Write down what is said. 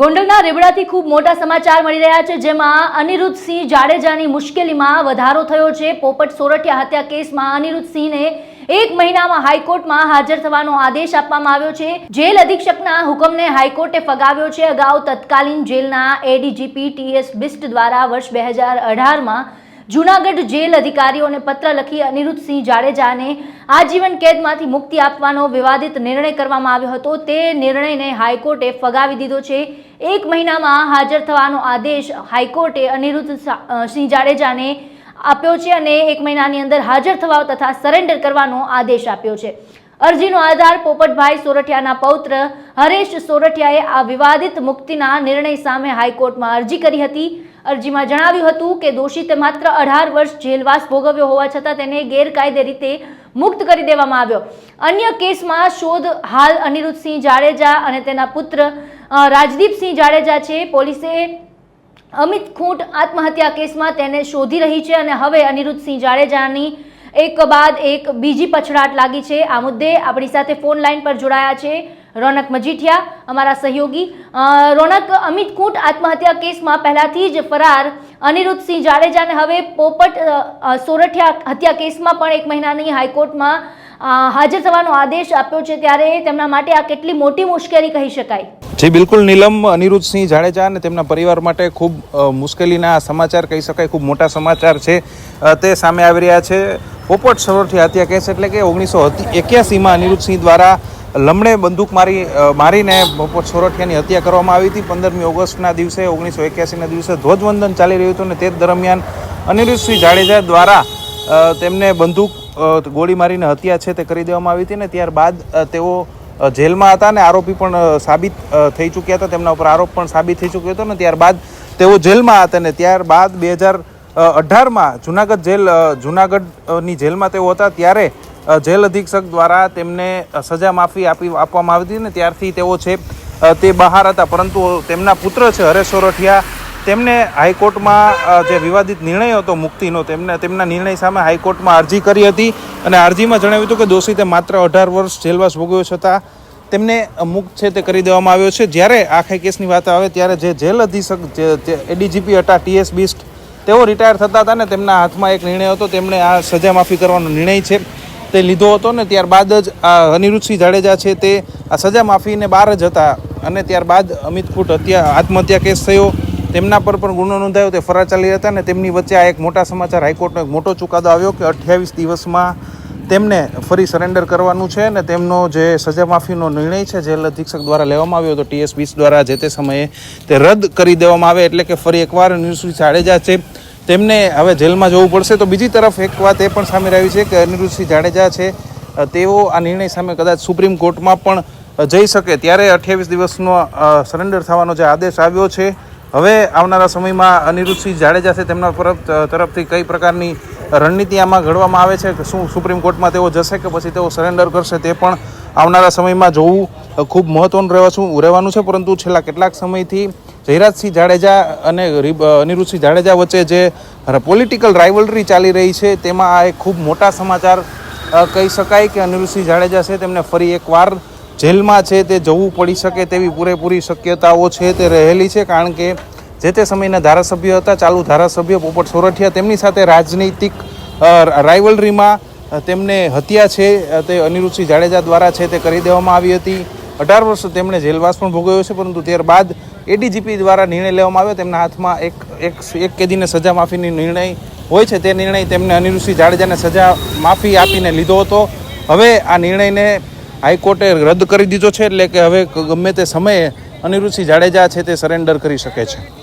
ગોંડલના રેબડાથી ખૂબ મોટા સમાચાર મળી રહ્યા છે, જેમાં અનિરુદ્ધસિંહ જાડેજાની મુશ્કેલીમાં વધારો થયો છે. પોપટ સોરઠિયા હત્યા કેસમાં અનિરુદ્ધસિંહને એક મહિનામાં હાઈકોર્ટમાં હાજર થવાનો આદેશ આપવામાં આવ્યો છે. જેલ અધિક્ષકના હુકમને હાઈકોર્ટે ફગાવ્યો છે. અગાઉ તત્કાલીન જેલના એડીજીપી ટીએસ બિસ્ટ દ્વારા વર્ષ બે હજાર અઢારમાં જૂનાગઢ જેલ અધિકારીઓને પત્ર લખી અનિરુદ્ધસિંહ જાડેજાને આજીવન કેદમાંથી મુક્તિ આપવાનો વિવાદિત નિર્ણય કરવામાં આવ્યો હતો. તે નિર્ણયને હાઈકોર્ટે ફગાવી દીધો છે. એક મહિનામાં હાજર થવાનો આદેશ હાઈકોર્ટે અનિરુદ્ધ સિંહ જાડેજાને આપ્યો છે અને એક મહિનાની અંદર હાજર થવા તથા સરેન્ડર કરવાનો આદેશ આપ્યો છે. અરજીનો આધાર પોપટભાઈ સોરઠિયાના પૌત્ર હરેશ સોરઠિયાએ આ વિવાદિત મુક્તિના નિર્ણય સામે હાઈકોર્ટમાં અરજી કરી હતી. અરજીમાં જણાવ્યું હતું કે દોષિતે માત્ર અઢાર વર્ષ જેલવાસ ભોગવ્યો હોવા છતાં તેને ગેરકાયદે રીતે મુક્ત કરી દેવામાં આવ્યો. અન્ય કેસમાં શોધ હાલ અનિરુદ્ધસિંહ જાડેજા અને તેના પુત્ર રાજદીપસિંહ જાડેજા છે. પોલીસે અમિત ખૂંટ આત્મહત્યા કેસમાં તેને શોધી રહી છે અને હવે અનિરુદ્ધસિંહ જાડેજાની એક બાદ એક બીજી પછડાટ લાગી છે. આ મુદ્દે આપણી સાથે ફોન લાઈન પર જોડાયા છે. રોનક મજીઠિયા, અમારા સહયોગી. રોનક, અમિત કૂટ આત્મહત્યા કેસમાં પહેલાથી જ ફરાર. અનિરુદ્ધસિંહ જાડેજાને હવે પોપટ સોરઠિયા હત્યા કેસમાં પણ એક મહિનાની હાઈકોર્ટમાં હાજર થવાનો આદેશ આપ્યો છે ત્યારે તેમના માટે આ કેટલી મોટી મુશ્કેલી કહી શકાય? જી, બિલકુલ નીલમ અનિરુદ્ધસિંહ જાડેજા અને તેમના પરિવાર માટે ખૂબ મુશ્કેલીના સમાચાર કહી શકાય, ખૂબ મોટા સમાચાર છે તે સામે આવી રહ્યા છે. પોપટ સરોઠી હત્યા કેસ એટલે કે ઓગણીસો એક્યાસીમાં અનિરુદ્ધસિંહ દ્વારા લમણે બંદૂક મારી મારીને સોરઠિયાની હત્યા કરવામાં આવી હતી. પંદરમી ઓગસ્ટના દિવસે, ઓગણીસો એક્યાસીના દિવસે ધ્વજવંદન ચાલી રહ્યું હતું અને તે દરમિયાન અનિરુદ્ધસિંહ જાડેજા દ્વારા તેમને બંદૂક ગોળી મારીને હત્યા છે તે કરી દેવામાં આવી હતી ને ત્યારબાદ તેઓ જેલમાં હતા અને આરોપી પણ સાબિત થઈ ચૂક્યા હતા. તેમના ઉપર આરોપ પણ સાબિત થઈ ચૂક્યો હતો ને ત્યારબાદ તેઓ જેલમાં હતા ને ત્યારબાદ બે હજાર અઢારમાં જુનાગઢ જેલ જુનાગઢની જેલમાં તેઓ હતા. ત્યારે જેલ અધિક્ષક દ્વારા તેમને સજા માફી આપી, આપવામાં આવી હતી ને ત્યારથી તેઓ છે તે બહાર હતા. પરંતુ તેમના પુત્ર છે હરેશ સોરઠિયા, તેમને હાઈકોર્ટમાં જે વિવાદિત નિર્ણય હતો મુક્તિનો, તેમને, તેમના નિર્ણય સામે હાઈકોર્ટમાં અરજી કરી હતી અને અરજીમાં જણાવ્યું હતું કે દોષિતે માત્ર અઢાર વર્ષ જેલવાસ ભોગવ્યો છતાં તેમને મુક્ત છે તે કરી દેવામાં આવ્યો છે. જ્યારે આખા કેસની વાત આવે ત્યારે જે જેલ અધિક્ષક, જે એડીજીપી હતા ટીએસ બિસ્ટ તેઓ રિટાયર થતા હતા ને તેમના હાથમાં એક નિર્ણય હતો. તેમણે આ સજા માફી કરવાનો નિર્ણય છે. તે લીધો હતો ને ત્યારબાદ જ આ અનિરુદ્ધસિંહ જાડેજા છે તે આ સજા માફીને બહાર જ હતા અને ત્યારબાદ અમિત કુટ હત્યા, આત્મહત્યા કેસ થયો. તેમના પર પણ ગુનો નોંધાયો, તે ફરાર ચાલી હતા ને તેમની વચ્ચે આ એક મોટા સમાચાર હાઈકોર્ટનો એક મોટો ચુકાદો આવ્યો કે અઠ્યાવીસ દિવસમાં તેમને ફરી સરેન્ડર કરવાનું છે અને તેમનો જે સજા માફીનો નિર્ણય છે, જેલ અધિક્ષક દ્વારા લેવામાં આવ્યો હતો ટીએસ બીસ દ્વારા જે તે સમયે તે રદ કરી દેવામાં આવે એટલે કે ફરી એકવાર અનિરુદ્ધસિંહ જાડેજા છે. તેમને હવે જેલમાં જવું પડશે. તો બીજી તરફ એક વાત એ પણ સામે આવી છે કે અનિરુદ્ધસિંહ જાડેજા છે તેઓ આ નિર્ણય સામે કદાચ સુપ્રીમ કોર્ટમાં પણ જઈ શકે. ત્યારે અઠ્યાવીસ દિવસનો સરેન્ડર થવાનો જે આદેશ આવ્યો છે, હવે આવનારા સમયમાં અનિરુદ્ધસિંહ જાડેજા છે તેમના તરફ તરફથી કઈ પ્રકારની રણનીતિ આમાં ઘડવામાં આવે છે કે શું સુપ્રીમ કોર્ટમાં તેઓ જશે કે પછી તેઓ સરેન્ડર કરશે તે પણ આવનારા સમયમાં જોવું ખૂબ મહત્વનું રહેવાનું રહેવાનું છે. પરંતુ છેલ્લા કેટલાક સમયથી જયરાજસિંહ જાડેજા અને અનિરુદ્ધસિંહ જાડેજા વચ્ચે જે પોલિટિકલ રાઇવલરી ચાલી રહી છે, તેમાં આ એક ખૂબ મોટા સમાચાર કહી શકાય કે અનિરુદ્ધસિંહ જાડેજા છે, તેમને ફરી એકવાર જેલમાં છે, તે જવું પડી શકે તેવી પૂરેપૂરી શક્યતાઓ છે, તે રહેલી છે, કારણ કે જે તે સમયના ધારાસભ્ય હતા, ચાલુ ધારાસભ્ય પોપટ સોરઠિયા, તેમની સાથે રાજનૈતિક રાઇવલરીમાં તેમને હત્યા છે તે અનિરુદ્ધસિંહ જાડેજા દ્વારા છે, તે કરી દેવામાં આવી હતી. અઢાર વર્ષ તેમણે જેલવાસ પણ ભોગવ્યો છે, પરંતુ ત્યારબાદ એડીજીપી દ્વારા નિર્ણય લેવામાં આવ્યો. તેમના હાથમાં એક એક એક કેદીને સજા માફીની નિર્ણય હોય છે. તે નિર્ણય તેમને અનિરુષિ જાડેજાને સજા માફી આપીને લીધો હતો. હવે આ નિર્ણયને હાઈકોર્ટે રદ કરી દીધો છે, એટલે કે હવે ગમે તે સમયે અનિરુષિ જાડેજા છે તે સરેન્ડર કરી શકે છે.